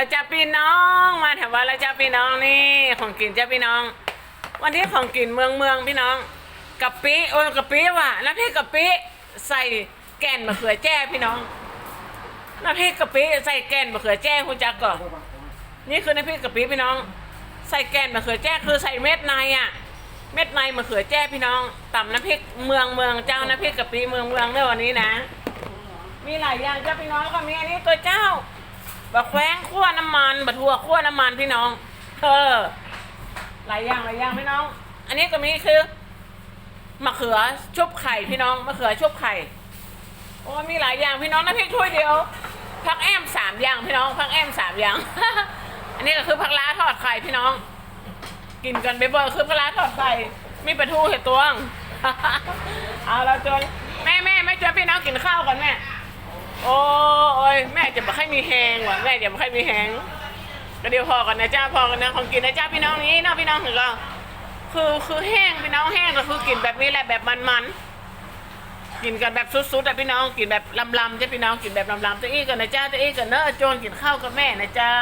เราจะพี่น้องมาแถวว่าเราจะพี่น้องนี่ของกินจ้าพี่น้อง วันนี้ของกินเมืองเมืองพี่น้องกะปิโอ้ยกะปิว่ะน้ำพริกกะปิใส่แก่นมะเขือแจ้พี่น้องน้ำพริกกะปิใส่แก่นมะเขือแจ้คุณจักก่อนนี่คือน้ำพริกกะปิพี่น้อง ใส่แก่นมะเขือแจ้คือใส่เม็ดในอะเม็ดในมะเขือแจ้พี่น้องต่ำน้ำพริกเมืองเมืองเจ้าน้ำพริกกะปิเมืองเมืองเด้อวันนี้นะ มีหลายอย่างจ้าพี่น้องก็มีอันนี้ตัวเจ้า บะแคว้งคั่วน้ำมันบะทั่วคั่วน้ำมันพี่น้อง เออหลายอย่างหลายอย่างพี่น้อง อันนี้ก็มีคือมะเขือชุบไข่พี่น้องมะเขือชุบไข่โอ้มีหลายอย่างพี่น้องน้ำพริถ้วยเดียวผักแอมสามอย่างพี่น้องผักแอมสามอย่าง อันนี้ก็คือผักล้าทอดไข่พี่น้อง กินกันไปบ่อยคือผักล้าทอดไข่มีปลาทูเห็ดตวงเอาเราจนแม่แม่แม่ชวนพี่น้องกินข้าวก่อนแม่โอ้ ยแม่จะบอกให้มีแหงว่ะแม่จะบอกให้มีแหงก็เดี๋ยวพอกันนะจ้าพอกันนะของกินนะจ้าพี่น้องนี้นะพี่น้องถึงก็คือคือแห้งพี่น้องแห้งก็คือกินแบบนี้แหละแบบมันๆกินกันแบบสุดๆแต่พี่น้องกินแบบลำๆจ้าพี่น้องกินแบบลำๆจะอี้กันนะจ้าตัวอี้กันเนอะโจนกินข้าวกับแม่นะเจ้า